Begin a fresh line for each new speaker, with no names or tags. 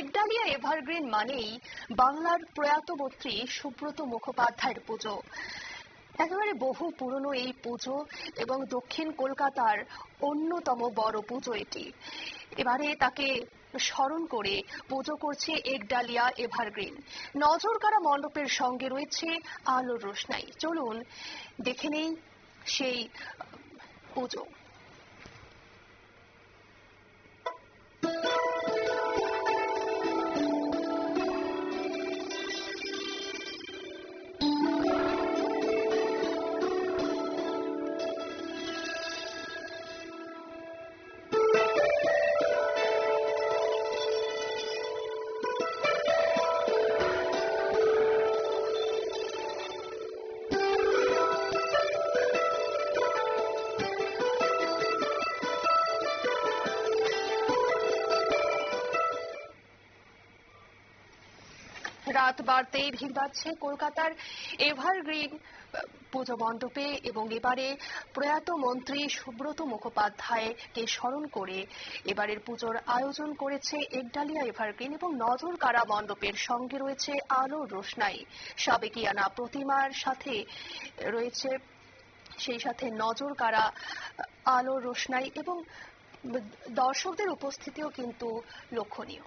Ekdalia evergreen মানেই বাংলার প্রয়াত মন্ত্রী সুব্রত মুখোপাধ্যায়ের পুজো। একেবারে বহু পুরনো এই পুজো এবং দক্ষিণ কলকাতার অন্যতম বড় পুজো এটি। এবারে তাকে স্মরণ করে পুজো করছে একডালিয়া এভারগ্রিন। নজরকাড়া মণ্ডপের সঙ্গে রয়েছে আলোর রোশনাই। চলুন দেখে নেই সেই পুজো। রাত বাড়তেই ভিড় বাড়ছে কলকাতার এভারগ্রিন পুজো মণ্ডপে এবং এবারে প্রয়াত মন্ত্রী সুব্রত মুখোপাধ্যায়কে স্মরণ করে এবারের পুজোর আয়োজন করেছে একডালিয়া এভারগ্রিন এবং নজর কারা মণ্ডপের সঙ্গে রয়েছে আলোর রোশনাই। সাবেকিয়ানা প্রতিমার সাথে রয়েছে সেই সাথে নজর কারা আলোর রোশনাই এবং দর্শকদের উপস্থিতিও কিন্তু লক্ষণীয়।